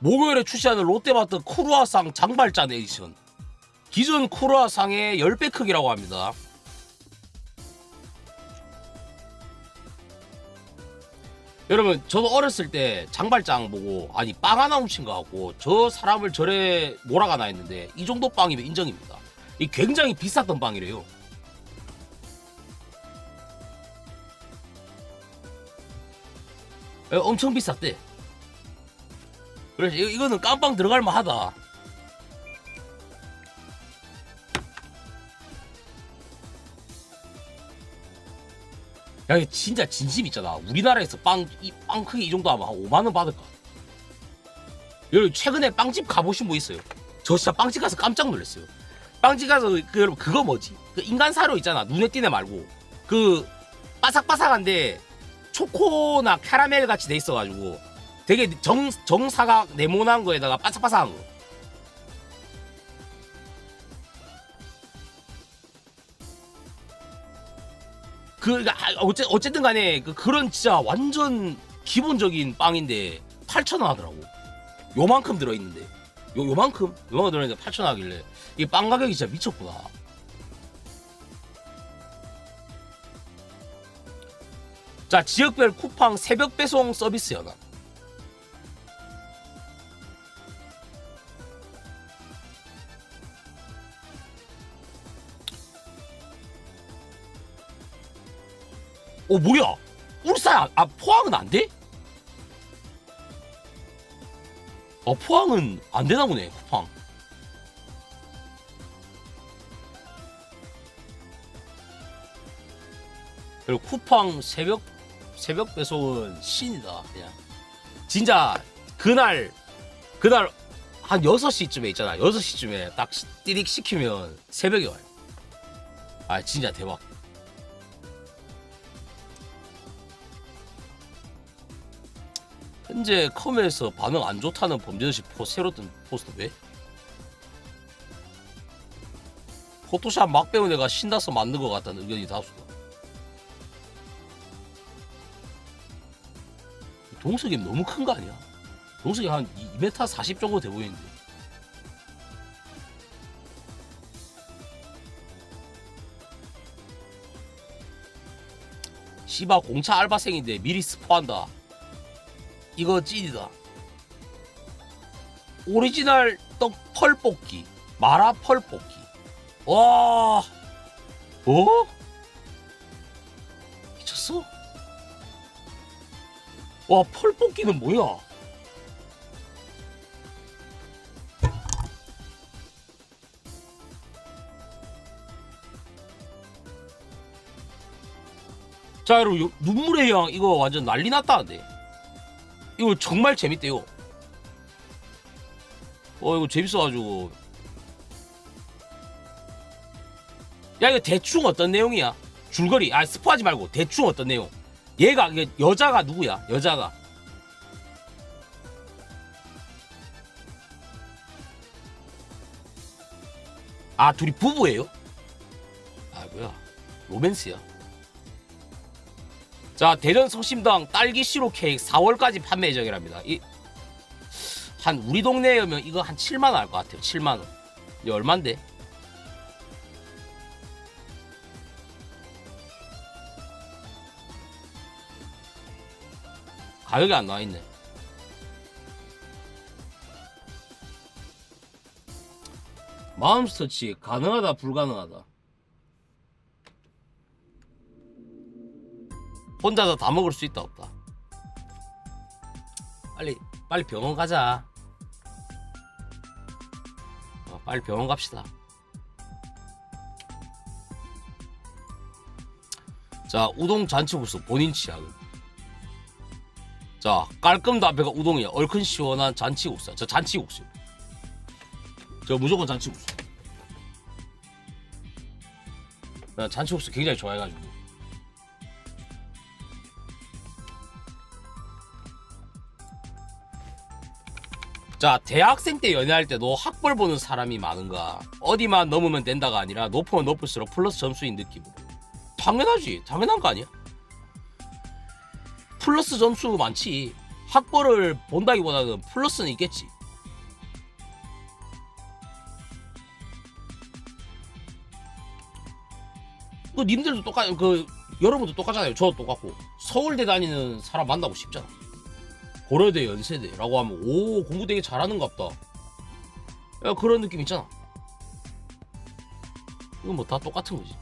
목요일에 출시하는 롯데마트 쿠루아상 장발잔 에디션. 기존 쿠루아상의 10배 크기라고 합니다. 여러분 저도 어렸을 때 장발장 보고 아니 빵 하나 훔친 거 같고 저 사람을 저래 몰아가나 했는데 이 정도 빵이면 인정입니다. 이 굉장히 비쌌던 빵이래요. 에, 엄청 비쌌대. 그래서 이- 이거는 깜빵 들어갈 만하다. 야, 이거 진짜 진심 있잖아. 우리나라에서 빵, 이 빵 크기 이 정도 하면 한 5만원 받을까? 여러분, 최근에 빵집 가보신 분 있어요? 저 진짜 빵집 가서 깜짝 놀랐어요. 빵집 가서 그, 여러분, 그거 뭐지? 그 인간 사료 있잖아. 눈에 띄네 말고. 그, 바삭바삭한데, 초코나 캐러멜 같이 돼 있어가지고, 되게 정, 정사각 네모난 거에다가 바삭바삭한 거. 그 아, 어째 어쨌든 간에 그 그런 진짜 완전 기본적인 빵인데 8,000원 하더라고. 요만큼 들어 있는데. 요 요만큼 요만큼 들어 있는데 8,000원 하길래 이빵 가격이 진짜 미쳤구나. 자, 지역별 쿠팡 새벽 배송 서비스 연합. 어 뭐야? 울산 안- 아 포항은 안 돼? 어 포항은 안 되나 보네 쿠팡. 그리고 쿠팡 새벽 새벽 배송은 신이다 그냥. 진짜 그날 그날 한 6시쯤에 있잖아. 6시쯤에 딱 시- 띠릭 시키면 새벽에 와요. 아 진짜 대박. 현재 컴에서 반응 안 좋다는 범죄도시 포 새로 뜬 포스트 왜? 포토샵 막 배운 애가 신나서 만든 것 같다는 의견이 다수다. 동석이 너무 큰 거 아니야? 동석이 한 2m 40 정도 돼 보이는데. 씨바 공차 알바생인데 미리 스포한다. 이거 찐이다. 오리지널 떡 펄볶이, 마라 펄볶이. 와, 어? 미쳤어? 와, 펄볶이는 뭐야? 자, 여러분, 요- 눈물의 양 이거 완전 난리 났다는데. 이거 정말 재밌대요. 어 이거 재밌어가지고. 야 이거 대충 어떤 내용이야? 줄거리 아 스포하지 말고 대충 어떤 내용? 얘가 여자가 누구야? 여자가 아 둘이 부부예요? 아 뭐야 로맨스야? 자 대전 성심당 딸기 시로 케이크 4월까지 판매 예정이랍니다. 이 한 우리 동네에면 이거 한 7만 원 할 것 같아요. 7만 원. 이게 얼마인데? 가격이 안 나와 있네. 마음스터치 가능하다 불가능하다. 혼자서 다 먹을 수 있다 없다. 빨리 빨리 병원 가자. 어, 빨리 병원 갑시다. 자 우동 잔치국수 본인 취향은. 자 깔끔 담배가 우동이야. 얼큰 시원한 잔치국수. 저 잔치국수. 저 무조건 잔치국수. 나 잔치국수 굉장히 좋아해가지고. 자, 대학생 때 연애할 때도 학벌 보는 사람이 많은가? 어디만 넘으면 된다가 아니라 높으면 높을수록 플러스 점수인 느낌으로. 당연하지. 당연한 거 아니야? 플러스 점수 많지. 학벌을 본다기보다는 플러스는 있겠지. 그 님들도 똑같 그 여러분도 똑같잖아요. 저도 똑같고 서울대 다니는 사람 만나고 싶잖아. 고려대 연세대라고 하면 오 공부 되게 잘하는갑다. 야 그런 느낌 있잖아. 이건 뭐 다 똑같은 거지.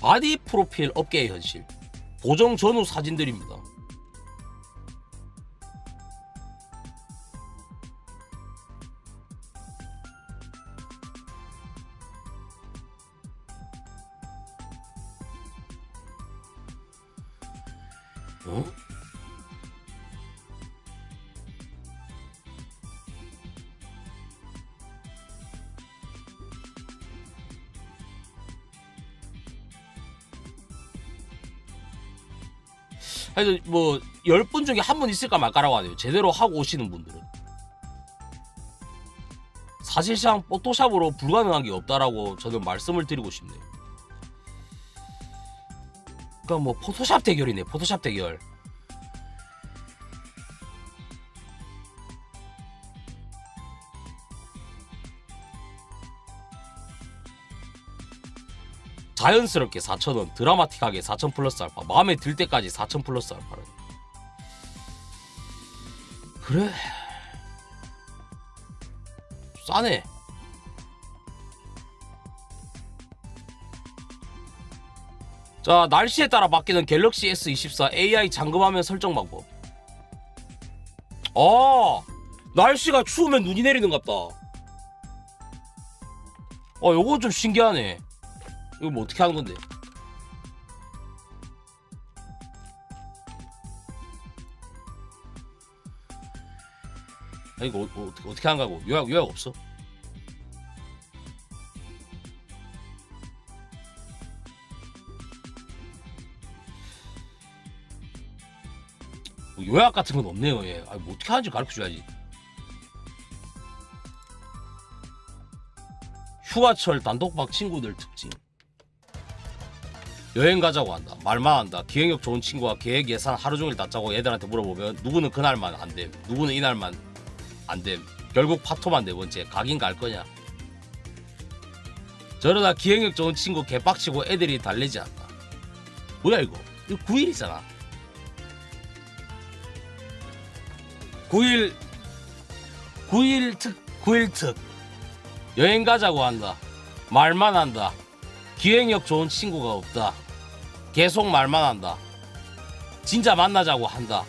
바디 프로필 업계의 현실. 보정 전후 사진들입니다. 어? 하여튼 뭐열 분 중에 한 분 있을까 말까라고 하네요. 제대로 하고 오시는 분들은. 사실상 포토샵으로 불가능한 게 없다라고 저는 말씀을 드리고 싶네요. 그러니까 뭐 포토샵 대결이네. 포토샵 대결. 자연스럽게 4,000원, 드라마틱하게 4,000 플러스 알파, 마음에 들 때까지 4,000 플러스 알파를. 그래. 싸네. 자, 날씨에 따라 바뀌는 갤럭시 S24 AI 잠금화면 설정 방법. 아, 날씨가 추우면 눈이 내리는갑다. 어, 요거 좀 신기하네. 이거 뭐 어떻게 하는 건데? 아 이거 어, 어, 어떻게 하는 거고 요약 요약 없어? 요약 같은 건 없네요. 예. 아, 뭐 어떻게 하는지 가르쳐 줘야지. 휴가철 단독방 친구들 특징. 여행 가자고 한다. 말만 한다. 기획력 좋은 친구가 계획 예산 하루 종일 다 짜고 애들한테 물어보면 누구는 그날만 안 됨. 누구는 이날만 안 됨. 결국 파토만 네 번째. 가긴 갈 거냐. 저러다 기획력 좋은 친구 개빡치고 애들이 달래지 않다. 뭐야 이거? 이거 9일이잖아. 9일 9일 특 9일 특 여행 가자고 한다. 말만 한다. 기획력 좋은 친구가 없다. 계속 말만 한다. 진짜 만나자고 한다.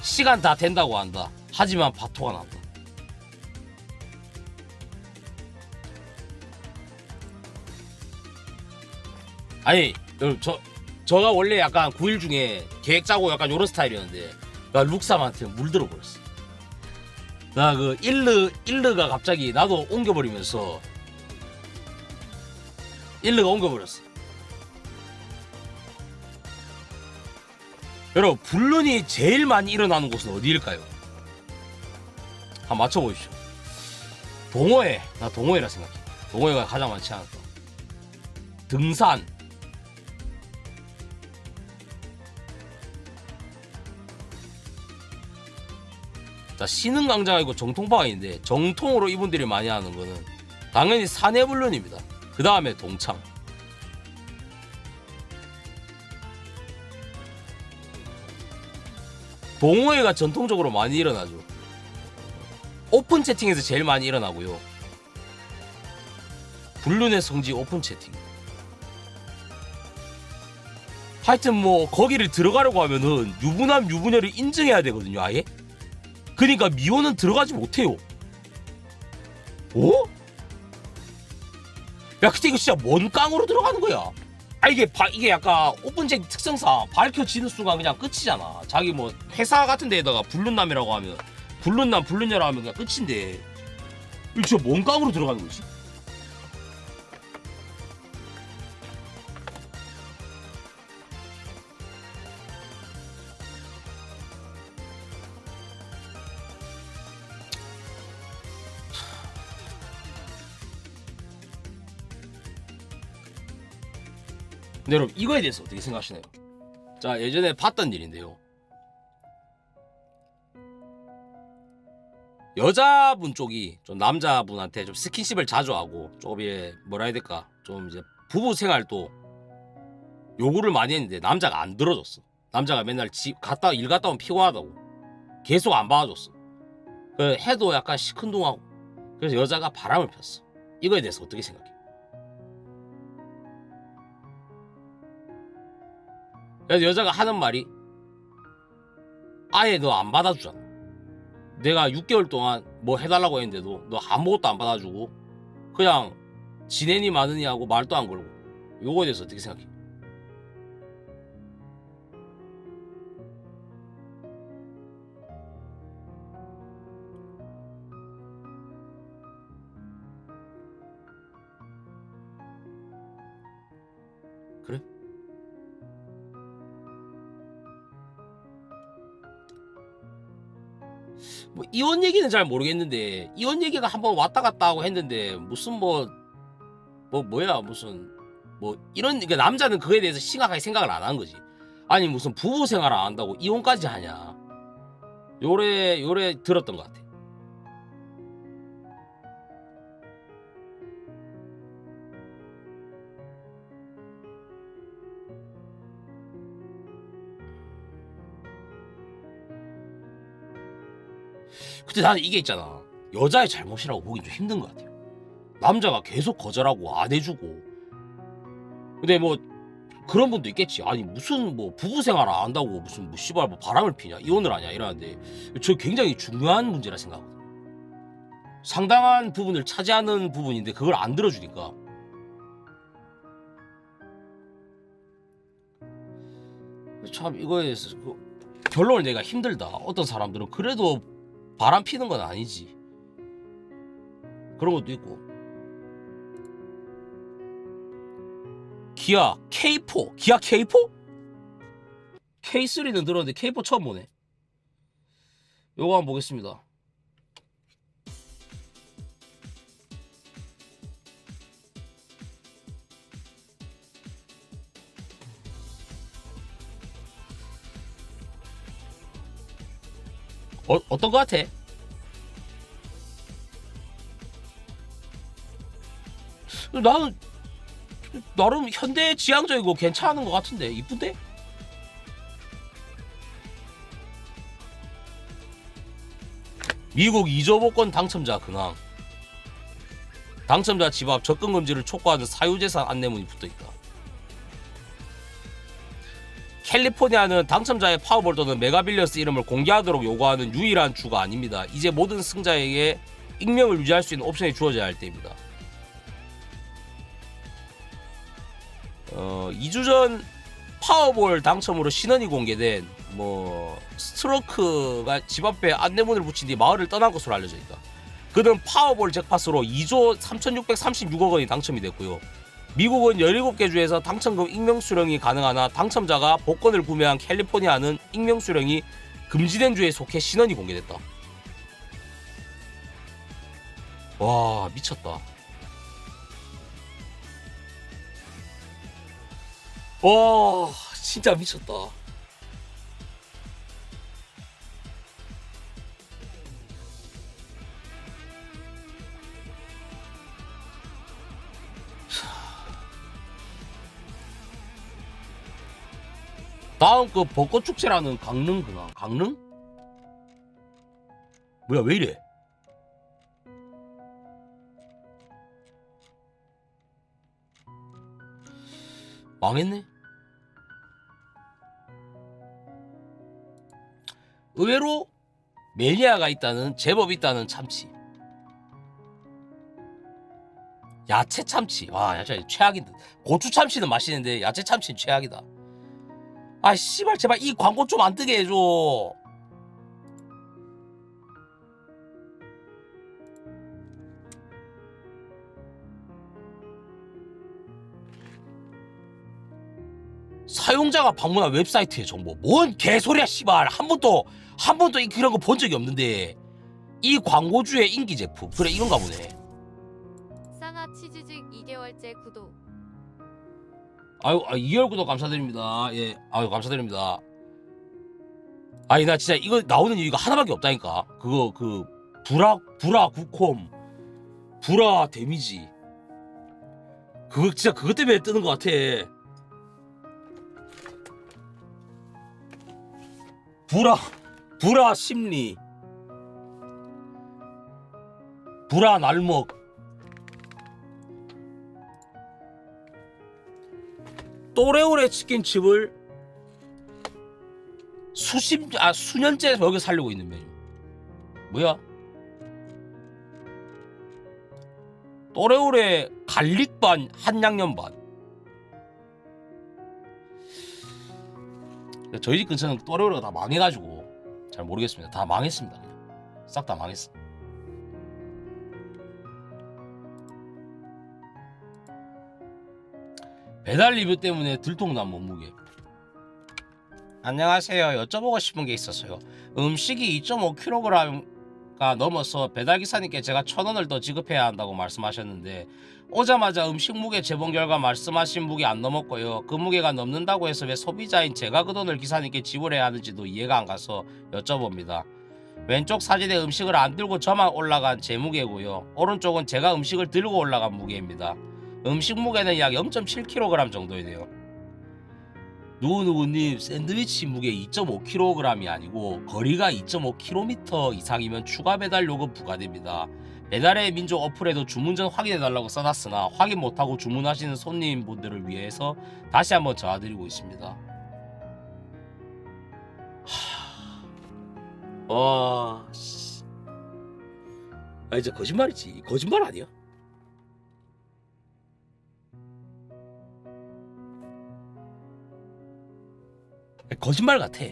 시간 다 된다고 한다. 하지만 파토가 난다. 아니, 여러분, 저, 저가 원래 약간 9일 중에 계획 짜고 약간 요런 스타일이었는데, 나 룩삼한테 물들어 버렸어. 나 그 일르, 일르가 갑자기 나도 옮겨버리면서, 일르가 옮겨버렸어. 여러분, 불륜이 제일 많이 일어나는 곳은 어디일까요? 한번 맞춰보십시오. 동호회. 나 동호회라 생각해. 동호회가 가장 많지 않을까. 등산. 자, 신흥 강장이고 정통방인데 정통으로 이분들이 많이 하는 거는 당연히 사내불륜입니다. 그 다음에 동창. 동호회가 전통적으로 많이 일어나죠. 오픈 채팅에서 제일 많이 일어나고요. 불륜의 성지 오픈 채팅. 하여튼 뭐 거기를 들어가려고 하면은 유부남 유부녀를 인증해야 되거든요, 아예. 그러니까 미호는 들어가지 못해요. 어? 야, 근데 이거 진짜 뭔 깡으로 들어가는 거야? 아 이게 바, 이게 약간 오픈쟁 특성상 밝혀지는 순간 그냥 끝이잖아. 자기 뭐 회사 같은 데에다가 불륜남이라고 하면 불륜남 불륜녀라 하면 그냥 끝인데 이거 진짜 뭔 깡으로 들어가는 거지? 근데 여러분 이거에 대해서 어떻게 생각하시나요? 자 예전에 봤던 일인데요. 여자분 쪽이 좀 남자분한테 좀 스킨십을 자주 하고 조금 예 뭐라 해야 될까 좀 이제 부부 생활도 요구를 많이 했는데 남자가 안 들어줬어. 남자가 맨날 집 갔다 일 갔다 오면 피곤하다고 계속 안 봐줬어. 그 해도 약간 시큰둥하고 그래서 여자가 바람을 폈어. 이거에 대해서 어떻게 생각해? 그래서 여자가 하는 말이 아예 너 안 받아주잖아. 내가 6개월 동안 뭐 해달라고 했는데도 너 아무것도 안 받아주고 그냥 지내니 마느니 하고 말도 안 걸고 요거에 대해서 어떻게 생각해? 뭐 이혼 얘기는 잘 모르겠는데 이혼 얘기가 한번 왔다 갔다 하고 했는데 무슨 뭐뭐 뭐야 무슨 뭐 이런 그러니까 남자는 그거에 대해서 심각하게 생각을 안 하는 거지. 아니 무슨 부부 생활 안 한다고 이혼까지 하냐. 요래 요래 들었던 것 같아 근데 나는 이게 있잖아. 여자의 잘못이라고 보긴 좀 힘든 것 같아요. 남자가 계속 거절하고 안 해주고. 근데 뭐 그런 분도 있겠지. 아니 무슨 뭐 부부 생활 안 한다고 무슨 뭐 씨발 뭐 바람을 피냐 이혼을 하냐 이러는데 저 굉장히 중요한 문제라 생각하거든요 상당한 부분을 차지하는 부분인데 그걸 안 들어주니까. 참 이거에 대해서 그 결론을 내가 힘들다. 어떤 사람들은 그래도 바람 피는 건 아니지. 그런 것도 있고. 기아 K4 기아 K4? K3는 들었는데 K4 처음 보네. 요거 한번 보겠습니다 어, 어떤 거 같아? 나는 나름 현대 지향적이고 괜찮은 것 같은데 이쁜데? 미국 이조복권 당첨자 근황 당첨자 집 앞 접근 금지를 촉구하는 사유재산 안내문이 붙어있다 캘리포니아는 당첨자의 파워볼 또는 메가빌리언스 이름을 공개하도록 요구하는 유일한 주가 아닙니다 이제 모든 승자에게 익명을 유지할 수 있는 옵션이 주어져야 할 때입니다 어, 2주 전 파워볼 당첨으로 신원이 공개된 뭐 스트로크가 집 앞에 안내문을 붙인 뒤 마을을 떠난 것으로 알려져 있다. 그는 파워볼 잭팟으로 2조 3,636억 원이 당첨이 됐고요. 미국은 17개 주에서 당첨금 익명 수령이 가능하나 당첨자가 복권을 구매한 캘리포니아는 익명 수령이 금지된 주에 속해 신원이 공개됐다. 와 미쳤다. 와 진짜 미쳤다. 다음 그 벚꽃 축제라는 강릉 그나 강릉? 뭐야 왜 이래? 망했네. 의외로 매니아가 있다는 제법 있다는 참치. 야채 참치. 와, 야채 최악인데. 고추 참치는 맛있는데 야채 참치는 최악이다. 아, 씨발 제발 이 광고 좀 안 뜨게 해줘. 사용자가 방문한 웹사이트의 정보. 뭔 개소리야 씨발. 한 번도 한 번도 이- 그런 거 본 적이 없는데. 이 광고주의 인기 제품. 그래 이건가 보네. 쌍아 치즈직 2개월째 구독. 아유 아, 이열 구독 감사드립니다. 예, 아유 감사드립니다. 아니 나 진짜 이거 나오는 이유가 하나밖에 없다니까. 그거 그 불화 불화 구콤 불화 데미지. 그거 진짜 그것 때문에 뜨는 것 같아. 불화 불화 심리. 불화 날먹. 또레오레 치킨집을 수십 아 수년째 여기 살려고 있는 메뉴. 뭐야? 또레오레 갈릭 반 한양념 반. 저희 집 근처는 또레오레가 다 망해가지고 잘 모르겠습니다. 다 망했습니다. 싹 다 망했어. 배달 리뷰 때문에 들통난 몸무게. 안녕하세요. 여쭤보고 싶은 게 있었어요. 음식이 2.5kg가 넘어서 배달 기사님께 제가 천 원을 더 지급해야 한다고 말씀하셨는데 오자마자 음식 무게 재본 결과 말씀하신 무게 안 넘었고요. 그 무게가 넘는다고 해서 왜 소비자인 제가 그 돈을 기사님께 지불해야 하는지도 이해가 안 가서 여쭤봅니다. 왼쪽 사진에 음식을 안 들고 저만 올라간 제 무게고요. 오른쪽은 제가 음식을 들고 올라간 무게입니다. 음식 무게는 약 0.7kg 정도이네요. 누구누구님 샌드위치 무게 2.5kg이 아니고 거리가 2.5km 이상이면 추가 배달 요금 부과됩니다. 배달의 민족 어플에도 주문 전 확인해달라고 써놨으나 확인 못하고 주문하시는 손님분들을 위해서 다시 한번 전화드리고 있습니다. 하... 와... 씨. 아 이제 거짓말이지 거짓말 아니야? 거짓말 같아.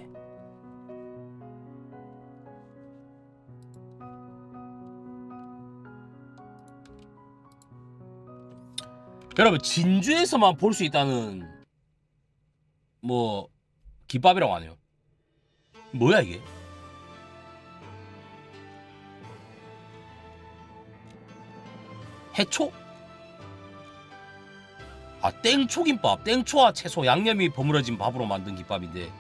여러분 진주에서만 볼 수 있다는 뭐 김밥이라고 하네요. 뭐야 이게? 해초? 아 땡초김밥 땡초와 채소 양념이 버무려진 밥으로 만든 김밥인데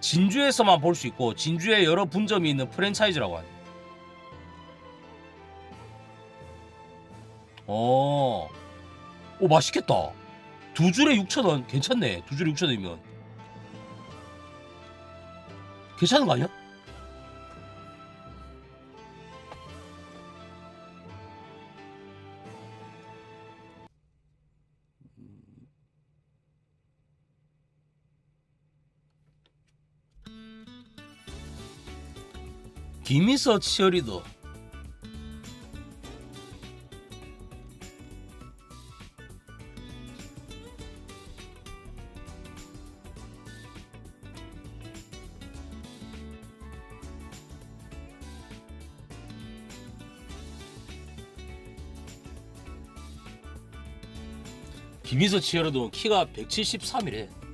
진주에서만 볼 수 있고 진주에 여러 분점이 있는 프랜차이즈라고 하네. 어, 오 맛있겠다. 두 줄에 6천원. 괜찮네. 두 줄에 6천원이면. 괜찮은 거 아니야? 김희서 치어리더. 김희서 치어리더 키가 173이래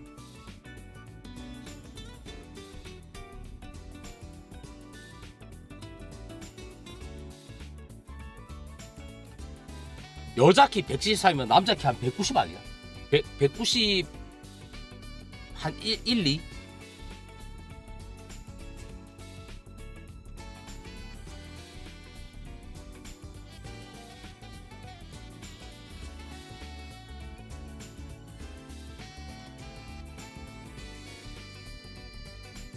여자 키 173이면 남자 키 한 190 아니야? 100, 190 한 1, 1 2?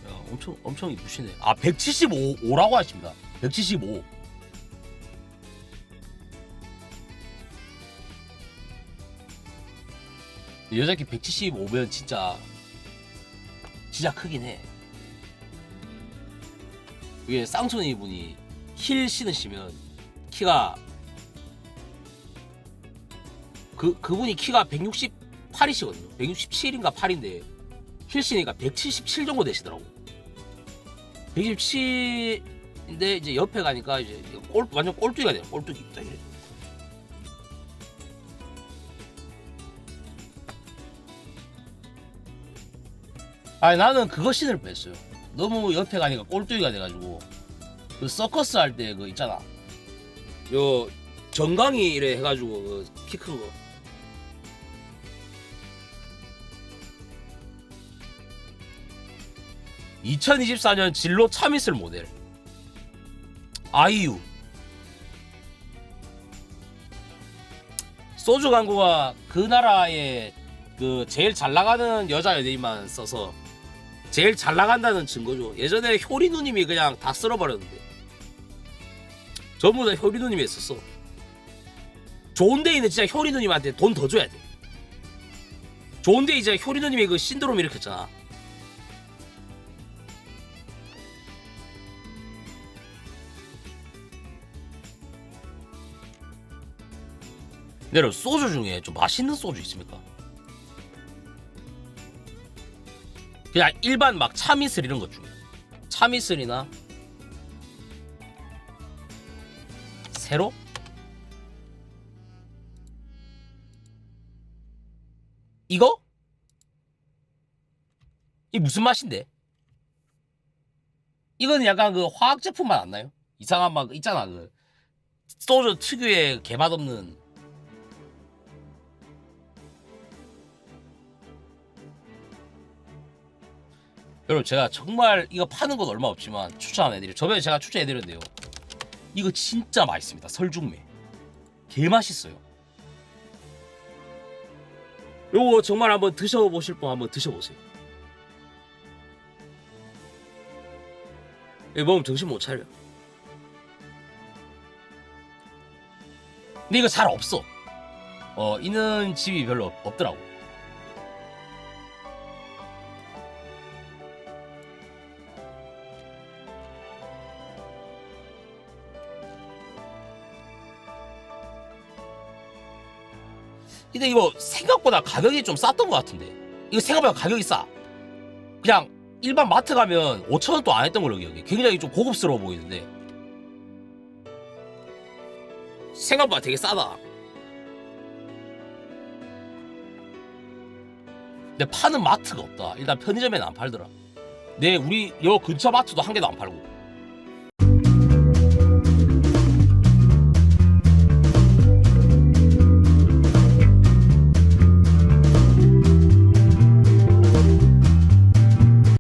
야, 엄청 엄청 이쁘시네. 아, 175라고 하십니다. 175. 여자 키 175면 진짜 진짜 크긴 해. 이게 쌍촌이 분이 힐 신으시면 키가 그 그분이 키가 168이시거든요. 167인가 8인데 힐 신으니까 177 정도 되시더라고. 177인데 이제 옆에 가니까 이제 꼴 완전 꼴뚜기가 돼요. 꼴뚜기. 딱 이래. 아니 나는 그거 신을 뺐어요. 너무 옆에 가니까 꼴뚜기가 돼가지고 그 서커스 할 때 그 있잖아. 요 정강이 이래 해가지고 그 키 큰 거. (2024년) 진로 참이슬 모델 아이유 소주 광고가 그 나라의 그 제일 잘 나가는 여자 연예인만 써서 제일 잘 나간다는 증거죠. 예전에 효리 누님이 그냥 다 쓸어버렸는데 전부 다 효리 누님이 했었어. 좋은 데이는 진짜 효리 누님한테 돈 더 줘야 돼. 좋은 데이 이제 효리 누님이 그 신드롬 일으켰잖아. 여러분 소주 중에 좀 맛있는 소주 있습니까? 그냥 일반 막 참이슬 이런 것 중에 참이슬이나 세로? 이거? 이 무슨 맛인데? 이거는 약간 그 화학 제품 맛 안 나요? 이상한 막 있잖아 그 소주 특유의 개맛 없는 여러분 제가 정말 이거 파는 건 얼마 없지만 추천하는 애들이 저번에 제가 추천해드렸는데요. 이거 진짜 맛있습니다. 설중매. 개 맛있어요. 요거 정말 한번 드셔보실 분 한번 드셔보세요. 이거 먹으면 정신 못 차려. 근데 이거 잘 없어. 어 있는 집이 별로 없- 없더라고 근데 이거 생각보다 가격이 좀 쌌던 것 같은데. 이거 생각보다 가격이 싸. 그냥 일반 마트 가면 5천원 도 안 했던 걸로 기억해. 굉장히 좀 고급스러워 보이는데. 생각보다 되게 싸다. 근데 파는 마트가 없다. 일단 편의점에는 안 팔더라. 내 우리 여 근처 마트도 한 개도 안 팔고